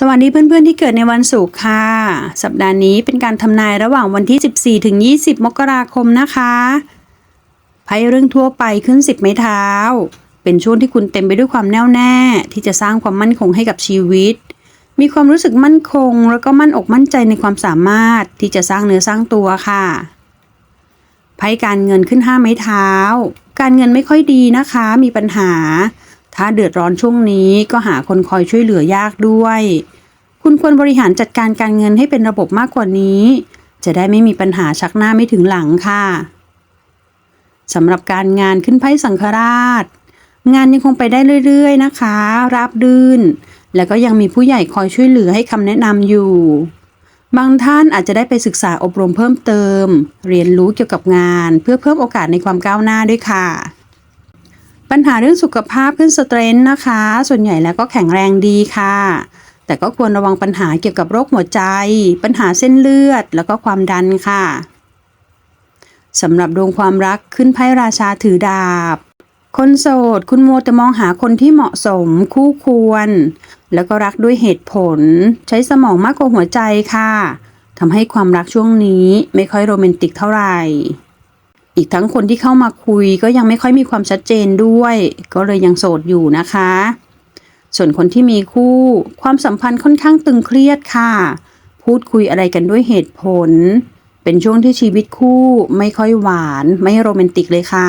สวัสดีเพื่อนๆที่เกิดในวันศุกร์ค่ะ สัปดาห์นี้เป็นการทำนายระหว่างวันที่ 14 ถึง 20 มกราคมนะคะไพ่เรื่องทั่วไปขึ้น 10 ไม้เท้า เป็นช่วงที่คุณเต็มไปด้วยความแน่วแน่ ที่จะสร้างความมั่นคงให้กับชีวิต มีความรู้สึกมั่นคง แล้วก็มั่นอกมั่นใจในความสามารถที่จะสร้างเนื้อสร้างตัวค่ะไพ่การเงินขึ้น 5 ไม้เท้า การเงินไม่ค่อยดีนะคะ มีปัญหา ถ้าเดือดร้อนช่วงนี้ก็หาคนคอยช่วยเหลือยากด้วย คุณควรบริหารจัดการการเงินให้เป็นระบบมากกว่านี้ จะได้ไม่มีปัญหาชักหน้าไม่ถึงหลังค่ะสำหรับการงานขึ้นไพ่สังฆราช งานยังคงไปได้เรื่อยๆนะคะ ราบรื่น แล้วก็ยังมีผู้ใหญ่คอยช่วยเหลือให้คำแนะนำอยู่ บางท่านอาจจะได้ไปศึกษาอบรมเพิ่มเติม เรียนรู้เกี่ยวกับงาน เพื่อเพิ่มโอกาสในความก้าวหน้าด้วยค่ะ ปัญหาเรื่องสุขภาพขึ้นสเตรนนะคะ ส่วนใหญ่แล้วก็แข็งแรงดีค่ะ แต่ก็ควรระวังปัญหาเกี่ยวกับโรคหัวใจ ปัญหาเส้นเลือด แล้วก็ความดันค่ะสำหรับดวงความรักขึ้นไพ่ราชาถือดาบ คนโสด คุณโมวแต่มองหาคนที่เหมาะสมคู่ควร แล้วก็รักด้วยเหตุผล ใช้สมองมากกว่าหัวใจค่ะทำให้ความรักช่วงนี้ไม่ค่อยโรแมนติกเท่าไหร่ อีกทั้งคนที่เข้ามาคุยก็ยังไม่ค่อยมีความชัดเจนด้วย ก็เลยยังโสดอยู่นะคะ ส่วนคนที่มีคู่ความสัมพันธ์ค่อนข้างตึงเครียดค่ะ พูดคุยอะไรกันด้วยเหตุผล เป็นช่วงที่ชีวิตคู่ไม่ค่อยหวาน ไม่โรแมนติกเลยค่ะ